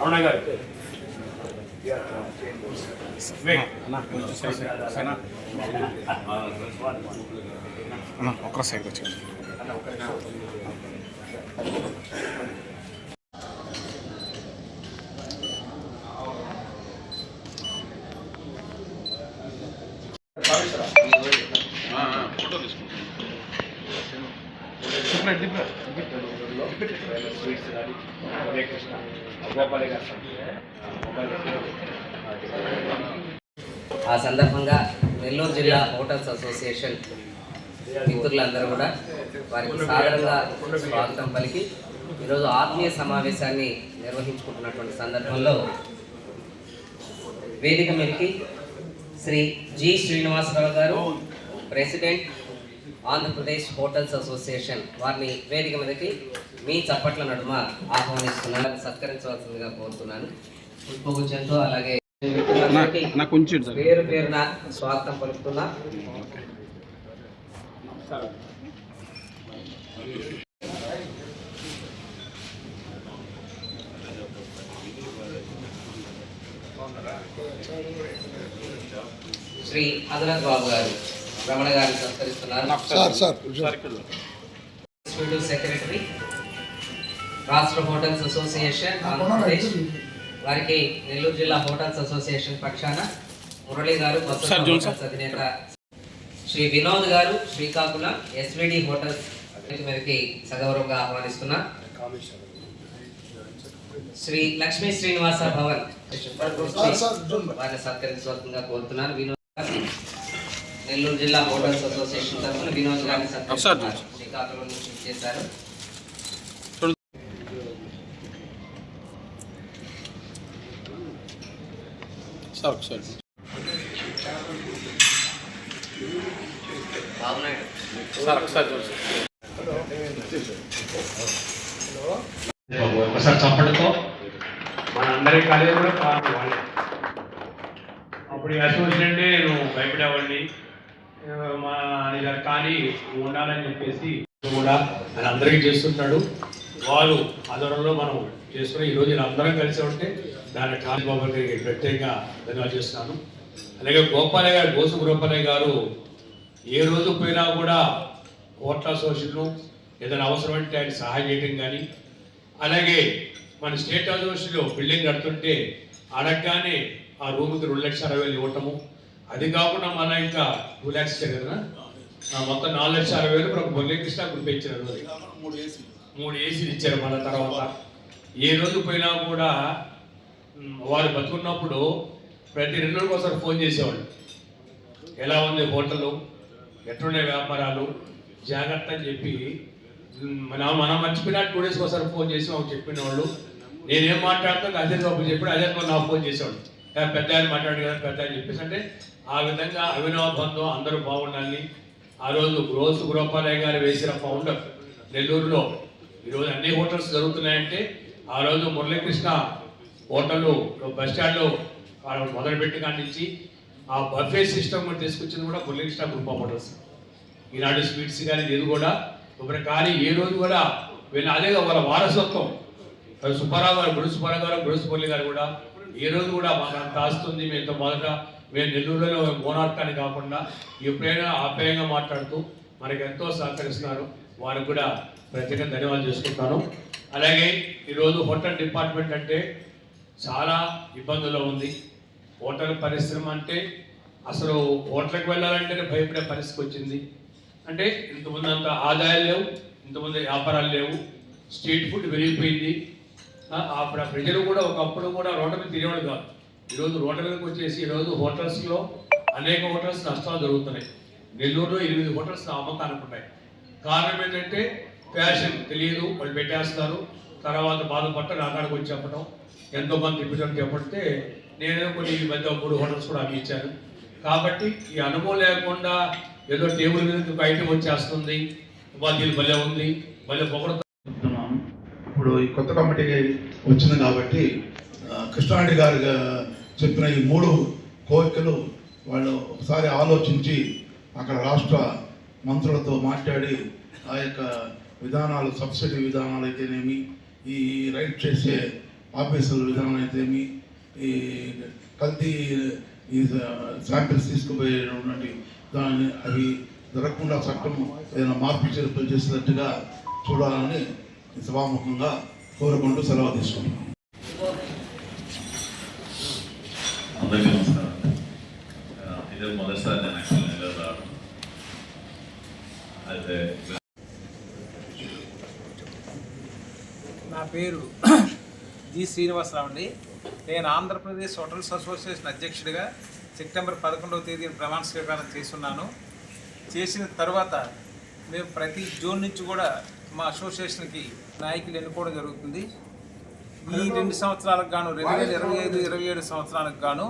అరుణ గారు ఒక్క సైడ్ వచ్చి స్వీట్స్ కానీ గారు ఆ సందర్భంగా నెల్లూరు జిల్లా హోటల్స్ అసోసియేషన్ మిత్రులందరూ కూడా వారికి సాధారణంగా స్వాగతం పలికి ఈరోజు ఆత్మీయ సమావేశాన్ని నిర్వహించుకుంటున్నటువంటి సందర్భంలో వేదిక మీదకి శ్రీ జి శ్రీనివాసరావు గారు ప్రెసిడెంట్ ఆంధ్రప్రదేశ్ హోటల్స్ అసోసియేషన్ వారిని వేదిక మీదకి మీ చప్పట్ల నడుమ ఆహ్వానిస్తున్నాను. సత్కరించవలసిందిగా కోరుతున్నాను. పుష్పగుచ్చంతో అలాగే పేరు పేరున స్వాగతం పలుకుతున్నా. శ్రీ హజరత్ బాబు గారు. రమణ గారిని సత్కరిస్తున్నారు. సార్ సార్ ఎగ్జిక్యూటివ్ సెక్రటరీ రాష్ట్ర హోటల్స్ అసోసియేషన్ ఆంధ్రప్రదేశ్ వారికి నెల్లూరు జిల్లా హోటల్స్ అసోసియేషన్ పక్షాన మురళి గారు హోటల్స్ అధినేత శ్రీ వినోద్ గారు శ్రీకాకుళం ఎస్విడి హోటల్స్ మీదకి సగౌరవంగా ఆహ్వానిస్తున్నా. శ్రీ లక్ష్మీ శ్రీనివాస భవన్. వారిని సత్కరించవలసిందిగా కోరుతున్నాను. వినోద్ గారు. నెల్లూరు జిల్లా హోటల్స్ అసోసియేషన్ తరఫున వినోద్ గారిని శ్రీకాకుళం నుంచి చేశారు. సార్ ఒకసారి. చప్పటితో మన అందరి కాలేజీ కూడా అప్పుడు అంటే నేను భయపడేవాడిని మా కానీ ఉండాలని చెప్పేసి కూడా ఆయన అందరికీ చేస్తుంటాడు వాళ్ళు ఆధ్వర్యంలో మనం చేస్తున్న ఈరోజు అందరం కలిసి ఉంటే దాని కాళీబాబు గారికి ప్రత్యేకంగా ధన్యవాదాలు చేస్తున్నాను. అలాగే గోపాలయ్య గారు గోసు గోపాలయ్య గారు ఏ రోజు పోయినా కూడా కోట్ల అసోసియేషన్ ఏదైనా అవసరమంటే ఆయన సహాయం చేయడం కానీ అలాగే మన స్టేట్ అసోసియేషన్లో బిల్డింగ్ కడుతుంటే అడగగానే ఆ రూమ్కి రెండు లక్షల అరవై వేలు ఇవ్వటము అది కాకుండా మన ఇంకా టూ ల్యాక్స్ ఇచ్చారు కదా? మొత్తం నాలుగు లక్షల అరవై వేలు మనకు మురళీకృష్ణ గ్రూప్ ఇచ్చారు మూడు ఏసీ మూడు ఏసీలు ఇచ్చారు మన తర్వాత. ఏ రోజు పోయినా కూడా వారు బతుకున్నప్పుడు ప్రతి రెండు రోజులకు ఒకసారి ఫోన్ చేసేవాళ్ళు. ఎలా ఉంది హోటలు? ఎట్లున్నాయి వ్యాపారాలు? జాగ్రత్త అని చెప్పి మనం మనం మర్చిపోయినా టూ డేస్కి ఒకసారి ఫోన్ చేసి మాకు చెప్పిన వాళ్ళు నేనేం మాట్లాడుతాను అజయ్ బాబు చెప్పాడు అజయ్ బాబు నాకు ఫోన్ చేసేవాడు పెద్ద ఆయన మాట్లాడు కదా పెద్ద అని చెప్పేసి అంటే ఆ విధంగా అవినోబంధం బంధం అందరూ బాగుండాలి ఆ రోజు రోజు గృహపాలయ్య గారు వేసిన ఫౌండర్ నెల్లూరులో. ఈరోజు అన్ని హోటల్స్ జరుగుతున్నాయంటే ఆ రోజు మురళీకృష్ణ హోటల్ బస్ స్టాండ్లో మొదలుపెట్టి కానించి ఆ బఫే సిస్టమ్ కూడా తీసుకొచ్చింది కూడా Muralikrishna group of hotels. Eenadu sweets కానీ ఇది కూడా ఇప్పుడు కానీ ఏ రోజు కూడా వీళ్ళు అదే వాళ్ళ వారసత్వం. సుబ్బారావు గారు గుడు సుబ్బారావు గారు గుడు గారు కూడా ఏ రోజు కూడా మాకు అంత ఆస్తుంది మేము ఇంత మొదట మేము నెల్లూరులో మోనార్క్ కాకుండా ఎప్పుడైనా ఆప్యాయంగా మాట్లాడుతూ మనకు ఎంతో సహకరిస్తున్నారు. వారికి కూడా ప్రత్యేకంగా ధన్యవాదాలు చేసుకుంటాను. అలాగే ఈరోజు హోటల్ డిపార్ట్మెంట్ అంటే చాలా ఇబ్బందుల్లో ఉంది. హోటల్ పరిశ్రమ అంటే అసలు హోటల్కి వెళ్ళాలంటేనే భయపడే పరిస్థితి వచ్చింది. అంటే ఇంతకుముందు అంత ఆదాయాలు లేవు ఇంతకుముందు వ్యాపారాలు లేవు. స్ట్రీట్ ఫుడ్ పెరిగిపోయింది. అప్పుడు ఆ ప్రజలు కూడా ఒకప్పుడు కూడా రోడ్డు మీద తినేవాడు కాదు. ఈరోజు రోడ్డు వచ్చేసి ఈరోజు హోటల్స్లో అనేక హోటల్స్ నష్టాలు జరుగుతున్నాయి. నెల్లూరులో ఎనిమిది హోటల్స్ అమ్మకానికి ఉన్నాయి. కారణం ఏంటంటే ఫ్యాషన్ తెలియదు వాళ్ళు పెట్టేస్తారు. తర్వాత బాధపడటం నాకాడికి వచ్చి చెప్పడం ఎంతో మంది తిప్పడం చెప్పడితే నేను కొన్ని ఈ మధ్య మూడు హోటల్స్ కూడా అందించాను కాబట్టి ఈ అనుభవం లేకుండా ఏదో టేబుల్ మీద ఐటమ్ వచ్చేస్తుంది. వాళ్ళు భలే ఉంది భలే పొగడుతున్నాను ఇప్పుడు ఈ కొత్త కమిటీ వచ్చింది కాబట్టి కృష్ణారెడ్డి గారు చెప్పిన ఈ మూడు కోరికలు వాళ్ళు ఒకసారి ఆలోచించి అక్కడ రాష్ట్ర మంత్రులతో మాట్లాడి ఆ యొక్క విధానాలు సబ్సిడీ విధానాలు అయితేనేమి ఈ రైట్ చేసే ఆఫీసుల విధానం అయితేమి ఈ కల్తీ ఈ శాంపిల్స్ తీసుకుపోయేటువంటి దాన్ని అవి జరగకుండా చట్టం ఏదైనా మార్పు చేసినట్టుగా చూడాలని సభాముఖంగా కోరుకుంటూ సెలవు తీసుకుంటున్నాం. అందరికీ నమస్కారం. ఇదే మొదటిసారి నేను యాక్చువల్ నెల రావడం అయితే నా పేరు జి శ్రీనివాసరావు అండి. నేను ఆంధ్రప్రదేశ్ హోటల్స్ అసోసియేషన్ అధ్యక్షుడిగా సెప్టెంబర్ పదకొండవ తేదీన ప్రమాణ స్వీకారం చేస్తున్నాను. చేసిన తర్వాత మేము ప్రతి జూన్ నుంచి కూడా మా అసోసియేషన్కి నాయకులు ఎన్నుకోవడం జరుగుతుంది. ఈ రెండు సంవత్సరాలకు గాను రెండు వేల ఇరవై ఐదు ఇరవై ఏడు సంవత్సరాలకు గాను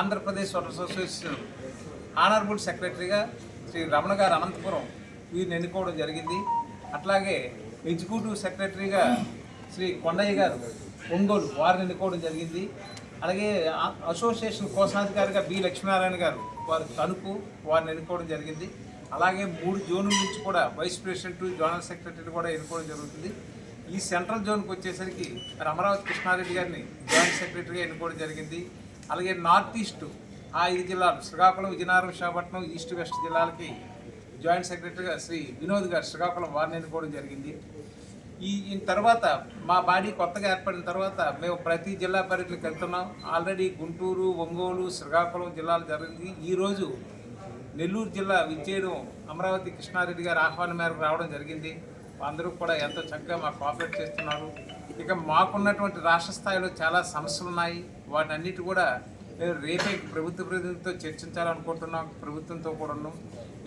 ఆంధ్రప్రదేశ్ వాటర్ అసోసియేషన్ ఆనరబుల్ సెక్రటరీగా శ్రీ రమణ గారు అనంతపురం వీరిని ఎన్నుకోవడం జరిగింది. అట్లాగే ఎగ్జిక్యూటివ్ సెక్రటరీగా శ్రీ కొండయ్య గారు ఒంగోలు వారిని ఎన్నుకోవడం జరిగింది. అలాగే అసోసియేషన్ కోశాధికారిగా బి లక్ష్మీనారాయణ గారు వారు తణుకు వారిని ఎన్నుకోవడం జరిగింది. అలాగే మూడు జోన్ల నుంచి కూడా వైస్ ప్రెసిడెంట్ జోనల్ సెక్రటరీ కూడా ఎన్నుకోవడం జరుగుతుంది. ఈ సెంట్రల్ జోన్కి వచ్చేసరికి మరి అమరావతి కృష్ణారెడ్డి గారిని జాయింట్ సెక్రటరీగా ఎన్నుకోవడం జరిగింది. అలాగే నార్త్ ఈస్ట్ ఆ ఐదు జిల్లాలు శ్రీకాకుళం విజయనగరం విశాఖపట్నం ఈస్ట్ వెస్ట్ జిల్లాలకి జాయింట్ సెక్రటరీగా శ్రీ వినోద్ గారు శ్రీకాకుళం వారిని ఎన్నుకోవడం జరిగింది. ఈ తర్వాత మా బాడీ కొత్తగా ఏర్పడిన తర్వాత మేము ప్రతి జిల్లా పర్యటనకు వెళ్తున్నాం. ఆల్రెడీ గుంటూరు ఒంగోలు శ్రీకాకుళం జిల్లాలు జరిగింది. ఈరోజు నెల్లూరు జిల్లా విచ్చేయడం అమరావతి కృష్ణారెడ్డి గారి ఆహ్వానం మేరకు రావడం జరిగింది. అందరూ కూడా ఎంతో చక్కగా మాకు కోఆపరేట్ చేస్తున్నారు. ఇక మాకున్నటువంటి రాష్ట్ర స్థాయిలో చాలా సమస్యలు ఉన్నాయి వాటన్నిటి కూడా నేను రేపే ప్రభుత్వ ప్రతినిధులతో చర్చించాలనుకుంటున్నాం ప్రభుత్వంతో కూడా ఉన్నాం.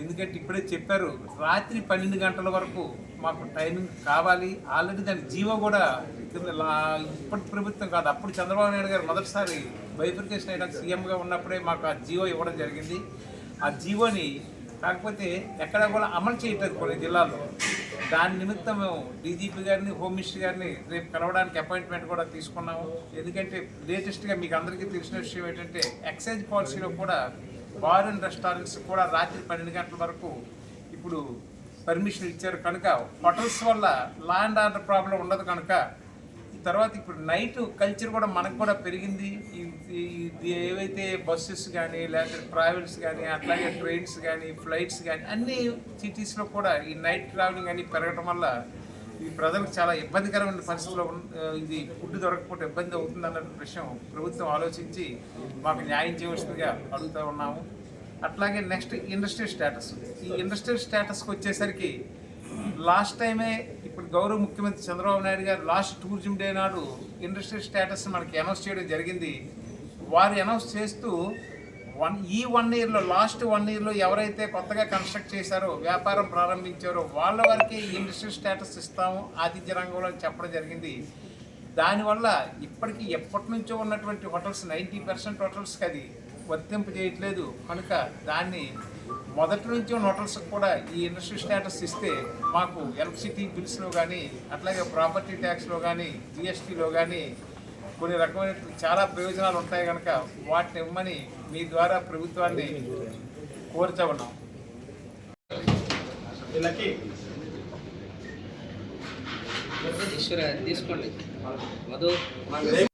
ఎందుకంటే ఇప్పుడే చెప్పారు రాత్రి పన్నెండు గంటల వరకు మాకు టైమింగ్ కావాలి. ఆల్రెడీ దాని జీవో కూడా కింద ఇప్పటి ప్రభుత్వం కాదు అప్పుడు చంద్రబాబు నాయుడు గారు మొదటిసారి బైఫర్కేషన్ అయినా సీఎంగా ఉన్నప్పుడే మాకు ఆ జీవో ఇవ్వడం జరిగింది. ఆ జీవోని కాకపోతే ఎక్కడ కూడా అమలు చేయట్లేదు కొన్ని జిల్లాల్లో. దాని నిమిత్తం మేము డీజీపీ గారిని హోమ్ మినిస్టర్ గారిని రేపు కలవడానికి అపాయింట్మెంట్ కూడా తీసుకున్నాము. ఎందుకంటే లేటెస్ట్గా మీకు అందరికీ తెలిసిన విషయం ఏంటంటే ఎక్సైజ్ పాలసీలో కూడా బార్ అండ్ రెస్టారెంట్స్ కూడా రాత్రి పన్నెండు గంటల వరకు ఇప్పుడు పర్మిషన్ ఇచ్చారు. కనుక హోటల్స్ వల్ల లా అండ్ ఆర్డర్ ప్రాబ్లం ఉండదు కనుక తర్వాత ఇప్పుడు నైట్ కల్చర్ కూడా మనకు కూడా పెరిగింది. ఈ- ఏవైతే బస్సెస్ కానీ లేకపోతే ట్రావెల్స్ కానీ అట్లాగే ట్రైన్స్ కానీ ఫ్లైట్స్ కానీ అన్ని సిటీస్లో కూడా ఈ నైట్ ట్రావెలింగ్ అని పెరగడం వల్ల ఈ ప్రజలకు చాలా ఇబ్బందికరమైన పరిస్థితుల్లో ఇది ఫుడ్ దొరకకపోతే ఇబ్బంది అవుతుందన్న విషయం ప్రభుత్వం ఆలోచించి మాకు న్యాయం చేయవలసిందిగా అడుగుతూ ఉన్నాము. అట్లాగే నెక్స్ట్ ఇండస్ట్రియల్ స్టేటస్ ఈ ఇండస్ట్రియల్ స్టేటస్కి వచ్చేసరికి లాస్ట్ టైమే ఇప్పుడు గౌరవ ముఖ్యమంత్రి చంద్రబాబు నాయుడు గారు లాస్ట్ టూరిజం డే నాడు ఇండస్ట్రియల్ స్టేటస్ మనకి అనౌన్స్ చేయడం జరిగింది. వారు అనౌన్స్ చేస్తూ వన్ ఈ వన్ ఇయర్లో లాస్ట్ వన్ ఇయర్లో ఎవరైతే కొత్తగా కన్స్ట్రక్ట్ చేశారో వ్యాపారం ప్రారంభించారో వాళ్ళ వరకే ఇండస్ట్రియల్ స్టేటస్ ఇస్తాము ఆతిథ్య రంగంలో అని చెప్పడం జరిగింది. దానివల్ల ఇప్పటికీ ఎప్పటి నుంచో ఉన్నటువంటి హోటల్స్ నైంటీ పర్సెంట్ హోటల్స్కి అది వర్తింపు చేయట్లేదు. కనుక దాన్ని మొదటి నుంచి ఉన్న హోటల్స్కి కూడా ఈ ఇండస్ట్రీ స్టేటస్ ఇస్తే మాకు ఎలక్ట్రిసిటీ బిల్స్లో కానీ అట్లాగే ప్రాపర్టీ ట్యాక్స్లో కానీ జిఎస్టీలో కానీ కొన్ని రకమైన చాలా ప్రయోజనాలు ఉంటాయి కనుక వాటిని ఇవ్వమని మీ ద్వారా ప్రభుత్వాన్ని కోరుతా ఉన్నాం. తీసుకోండి. మధు